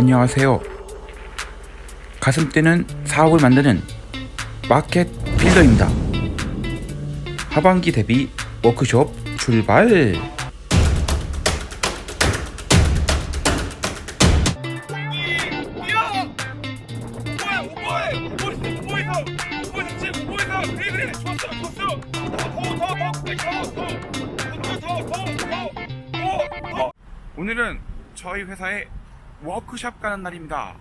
안녕하세요. 가슴 뛰는 사업을 만드는 마켓 필더입니다. 하반기 대비 워크숍 출발! 오늘은 저희 회사의 워크샵 가는 날입니다.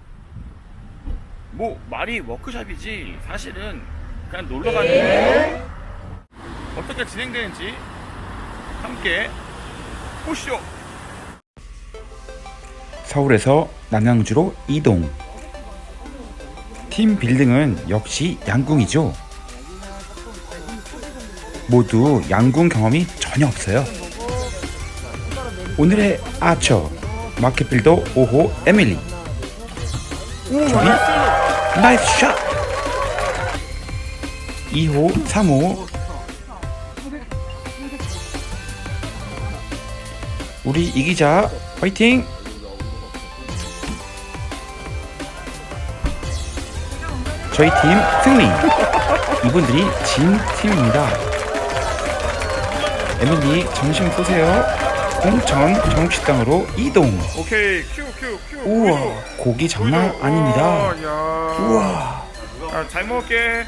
뭐 말이 워크샵이지 사실은 그냥 놀러 가는 데 어떻게 진행되는지 함께 보시죠. 서울에서 남양주로 이동. 팀 빌딩은 역시 양궁이죠. 모두 양궁 경험이 전혀 없어요. 오늘의 아처 마켓 빌더 5호 에밀리. 저기 나이스 샷. 2호 3호 우리 이기자 화이팅! 저희 팀 승리. 이분들이 진 팀입니다. 에밀리 점심 쏘세요. 공천 정식당으로 이동. 오케이 큐 큐 큐. 우와 고기 장난 아닙니다. 야. 우와 아, 잘 먹을게.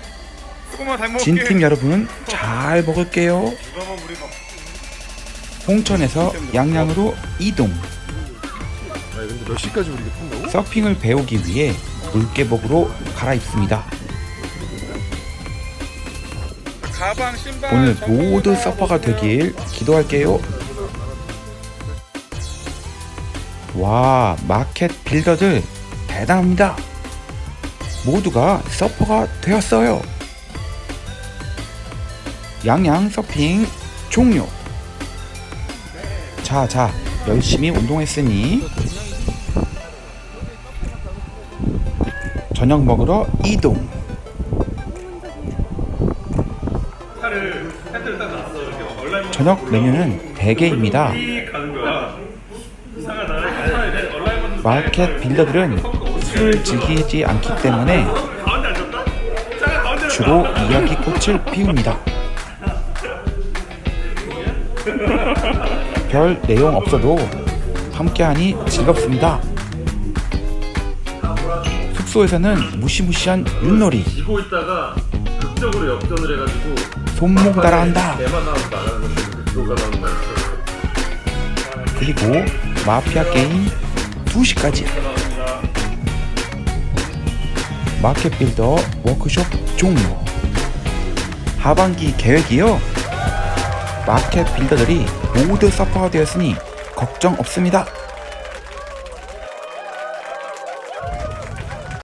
조금만 잘 먹을게. 진팀 여러분 잘 먹을게요. 홍천에서 양양으로 이동. 아니 근데 몇 시까지 우리 이게? 서핑을 배우기 위해 물개복으로 갈아입습니다. 가방 신발 오늘 모두 다 서퍼가. 되길 기도할게요. 와, 마켓 빌더들 대단합니다. 모두가 서퍼가 되었어요. 양양 서핑 종료. 자, 자, 열심히 운동했으니 저녁 먹으러 이동. 저녁 메뉴는 대게입니다. 마켓 빌더들은 술을 즐기지 않기 때문에 주로 이야기꽃을 피웁니다. 별 내용 없어도 함께하니 즐겁습니다. 숙소에서는 무시무시한 윷놀이, 손목 나오는 거였어. 그리고 마피아 게임 2시까지 마켓 빌더 워크숍 종료. 하반기 계획이요. 마켓 빌더들이 모두 서퍼가 되었으니 걱정 없습니다